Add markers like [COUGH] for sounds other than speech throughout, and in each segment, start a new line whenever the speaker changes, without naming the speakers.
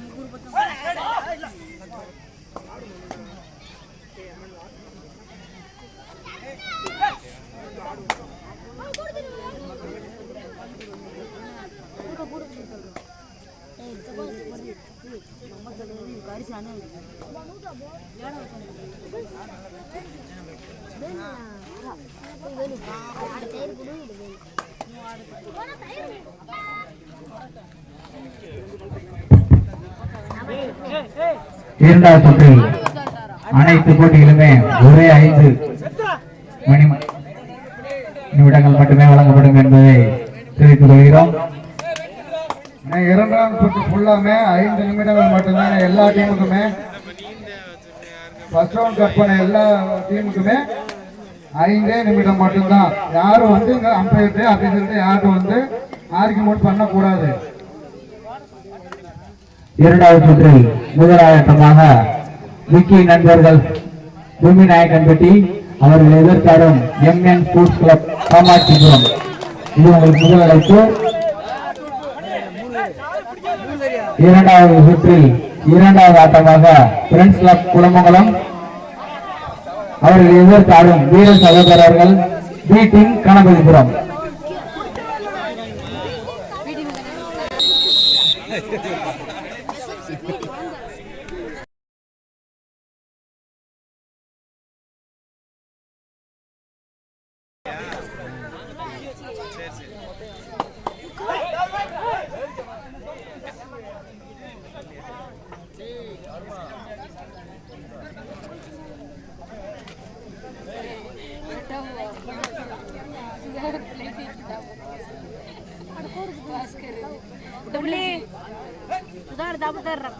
முகூர் பக்கம் இரண்டாவது சுற்றில் அனைத்து போட்டிகளுமே ஒரே ஐந்து மணி நிமிடங்கள் மட்டுமே வழங்கப்படும் என்பதை தெரிவித்துக் கொள்கிறோம்
ஆனா இரண்டாம் சுற்று ஃபுல்லாமே ஐந்து நிமிடங்கள் மட்டும்தான் எல்லா டீமுக்குமே ஃபர்ஸ்ட் ரவுண்ட் கட் பண்ண எல்லா டீமுக்குமே ஐந்தே நிமிடம் மட்டும்தான். யாரும் வந்து இங்கே அம்பையர்ட்டு அப்படி யாரும் வந்து ஆர்குமெண்ட் பண்ணக்கூடாது.
இரண்டாவது சுற்றில் முதலாயத்தமாக விக்கி நண்பர்கள் பூமி நாயக்கன் பெட்டி அவர்கள் எதிர்த்தாடும் M N sports club Kamatchipuram இது உங்களுக்கு முதல் அழைப்பு. இரண்டாவது சுற்றில் இரண்டாவது ஆட்டமாக பிரெண்ட்ஸ் கிளப் குளமங்கலம் அவர்கள் எதிர்த்தாடும் வீர சகோதரர்கள் B team Ganapathipuram. [LAUGHS]
ليه؟ دار ده مدرب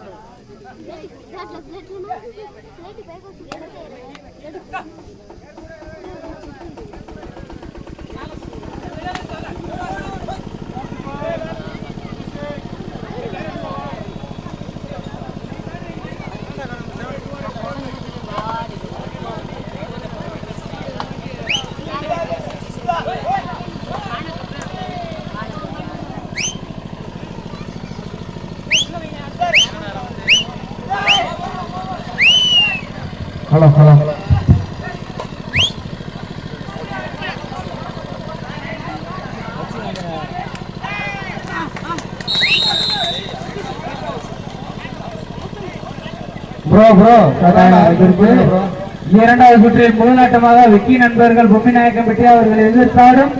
Thank you.
Hello hello. Bro bro இரண்டாவது சுற்றில் முதலாட்டமாக விக்கி நண்பர்கள் பொம்மி நாயக்கம்பட்டி அவர்கள் எதிர்த்தாடும்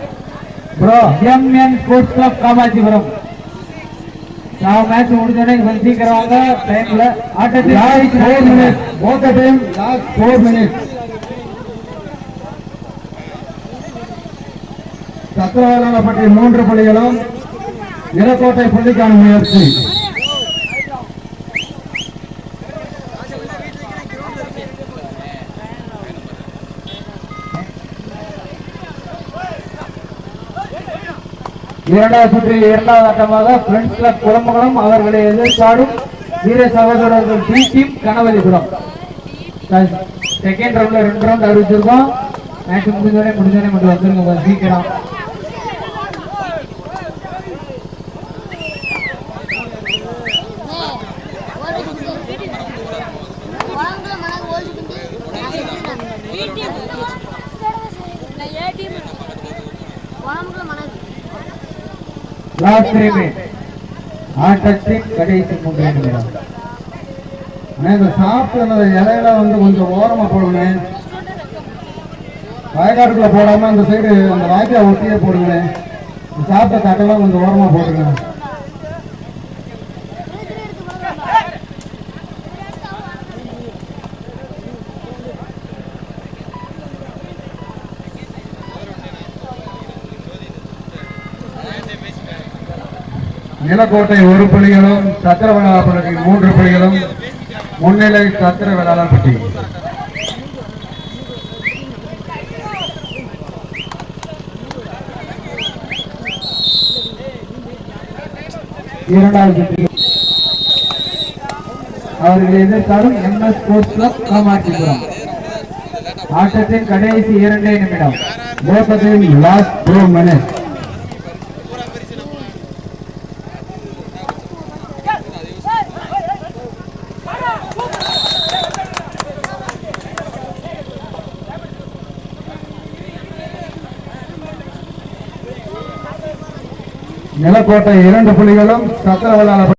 bro M N sports club Kamatchipuram. நான் மேட்ச் முடிஞ்சோடனே கொஞ்சம் சீக்கிரம் வாங்க டைம்ல
last four minutes போத்த time last four minutes Sathiravelalapatti மூன்று புள்ளிகளும் நிலக்கோட்டை புள்ளிக்கான முயற்சி
இரண்டாவது சுற்றில் இரண்டாவது ஆட்டமாக பிரெண்ட்ஸ் கிளப் குளமங்கலம் அவர்களை எதிர்பாடும் வீர சகோதரர்கள் டி டீம் கனவதிபுரம் செகண்ட் ரவுண்ட்ல ரெண்டு ரவுண்ட் அறிவிச்சிருக்கோம் மேட்ச் முடிஞ்சோடனே முடிஞ்சோடனே மட்டும் வந்துருங்க சீக்கிரம். லாஸ்ட் த்ரீ மினிட் ஆட்டத்தின் கடைசி மூன்று நிமிடம்.
இந்த சாப்பிட்டு இலையில வந்து கொஞ்சம் ஓரமா போடுங்க வயக்காட்டுக்குள்ள போடாம அந்த சைடு அந்த வாய்க்கா ஒட்டியே போடுங்க சாப்பிட்ட தட்டெல்லாம் கொஞ்சம் ஓரமா போடுங்க நிலக்கோட்டை ஒரு புள்ளிகளும் சத்திர வேளாளப்பட்டி மூன்று புள்ளிகளும் முன்னிலை சத்திர வேளாளப்பட்டி
இரண்டாவது அவர்கள் எதிர்த்தாடும் M S sports club Kamatchipuram. ஆட்டத்தின் கடைசி இரண்டே நிமிடம். போட்டத்தின் லாஸ்ட் டூ மினிட்ஸ்
நிலக்கோட்டை இரண்டு புலிகளும் சக்கரவலாளர்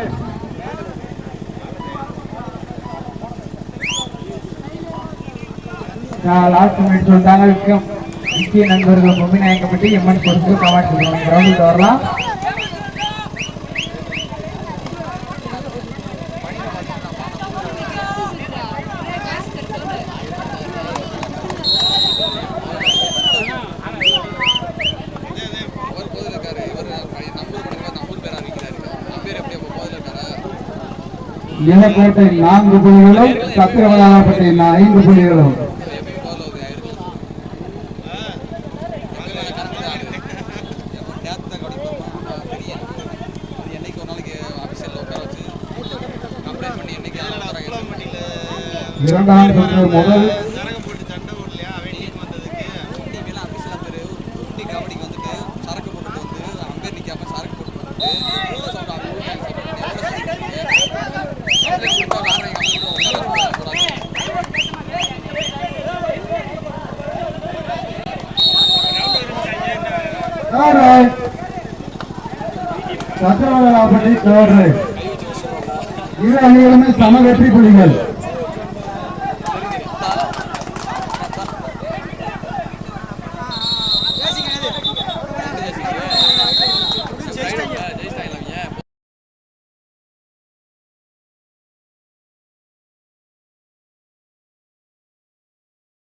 லாஸ்ட் மினிட் சொல்லிட்டாங்க முக்கியம் முக்கிய நண்பர்கள் பொம்மி நாயக்கப்பட்டி எம்என் கொடுத்து கவாட் கிரௌண்டுக்கு வரலாம்.
நிலக்கோட்டை நான்கு புள்ளிகளும் சக்கரவளாலப்பட்டி ஐந்து புள்ளிகளும். இரண்டாயிரத்தி சுற்று முதல். Third right. இரு அணிகளுமே சம வெற்றி புள்ளிகள்